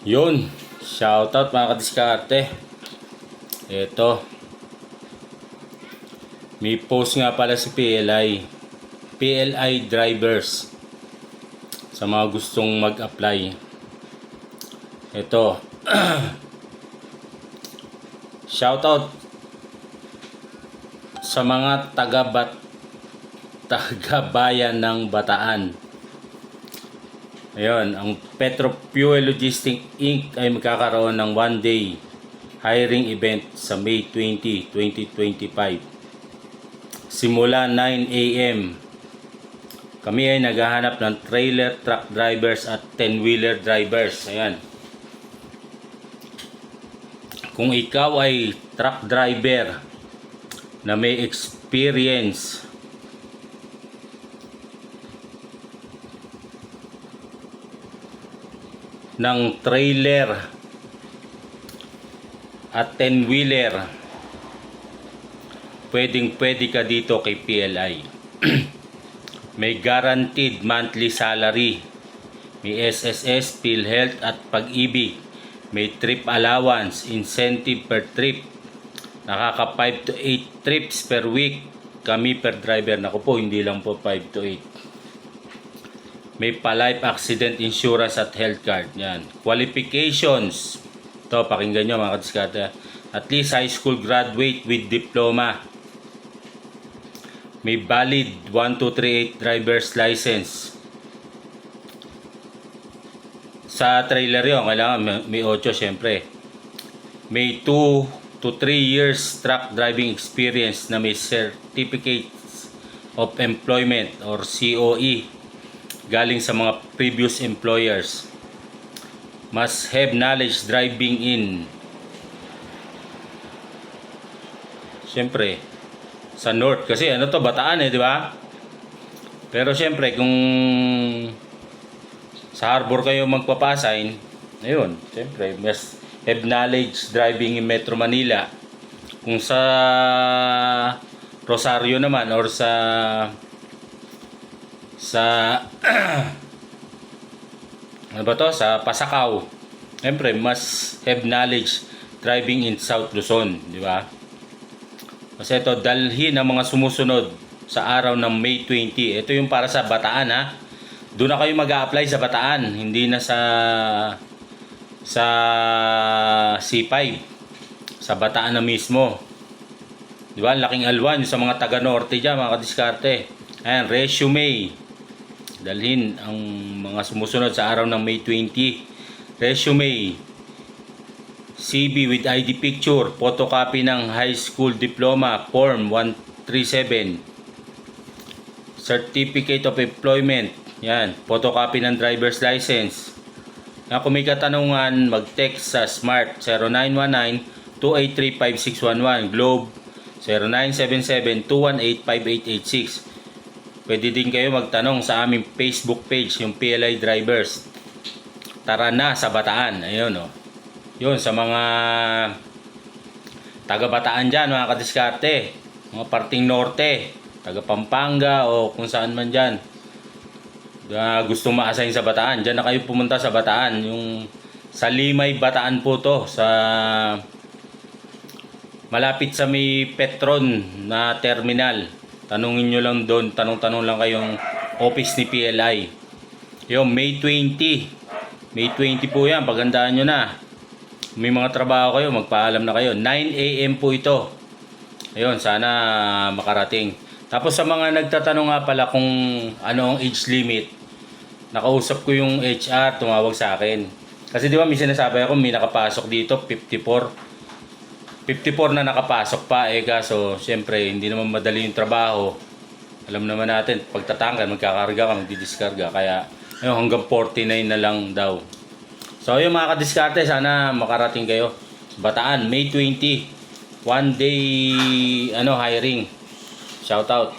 Yun. Shoutout mga kadiskarte. Ito. May post nga pala si PLI. PLI drivers. Sa mga gustong mag-apply. Ito. Shoutout sa mga taga-bat taga-bayan ng Bataan. Ayun, ang Petro Fuel Logistics Inc. ay magkakaroon ng one-day hiring event sa May 20, 2025. Simula 9 a.m. Kami ay naghahanap ng trailer truck drivers at 10-wheeler drivers. Ayan. Kung ikaw ay truck driver na may experience ng trailer at 10-wheeler pwedeng pwede ka dito kay PLI may guaranteed monthly salary may SSS, PhilHealth at pag-ibig. May trip allowance, incentive per trip. Nakaka 5 to 8 trips per week. Kami per driver. Nako po hindi lang po 5 to 8 may pa-life accident insurance at health card. Yan. Qualifications. Ito, pakinggan nyo mga kadiskarte. At least high school graduate with diploma. May valid 1238 driver's license. Sa trailer yun, kailangan may- may 8 syempre. May 2 to 3 years truck driving experience na may certificates of employment or COE galing sa mga previous employers. Must have knowledge driving in. Siyempre, sa north kasi ano to bataan eh, di ba? Pero siyempre kung sa harbor kayo magpapasign, ayun, siyempre, must have knowledge driving in Metro Manila. Kung sa Rosario naman or sa sa ano ba to? Sa Pasakaw. Siyempre, must have knowledge driving in South Luzon, di ba? Kasi ito, dalhin ang mga sumusunod sa araw ng May 20. Ito yung para sa Bataan ha. Doon na kayo mag apply sa Bataan, hindi na sa sa C5. Sa Bataan na mismo. Di ba? Laking alwan sa mga taga Norte dyan, mga kadiskarte. Ayan, resume. Dalhin ang mga sumusunod sa araw ng May 20. Resume. CV with ID picture, photocopy ng high school diploma, form 137. Certificate of employment, yan, photocopy ng driver's license. Na kung may katanungan, mag-text sa Smart 0919-283-5611, Globe 0977-218-5886. Pwede din kayo magtanong sa aming Facebook page, yung PLI Drivers. Tara na sa Bataan. Ayun, oh. Yun, sa mga taga-Bataan dyan, mga kadiskarte. Mga parting norte, taga Pampanga o kung saan man dyan. Na gustong ma-assign sa Bataan. Dyan na kayo pumunta sa Bataan. Yung sa Limay, Bataan po to. Sa malapit sa may Petron na terminal. Tanungin nyo lang doon, tanong-tanong lang kayong office ni PLI. Yung May 20. May 20 po yan, pagandaan nyo na. May mga trabaho kayo, magpaalam na kayo. 9 a.m. po ito. Ayun, sana makarating. Tapos sa mga nagtatanong nga pala kung ano ang age limit, nakausap ko yung HR, tumawag sa akin. Kasi di ba may sinasabi ako, may nakapasok dito, 54. 54 na nakapasok pa eh kaso syempre hindi naman madali yung trabaho. Alam naman natin pagtatanggal magkakarga ka magdidiskarga. Kaya ayun, hanggang 49 na lang daw. So yung mga kadiskarte sana makarating kayo. Bataan May 20 one day ano hiring. Shout out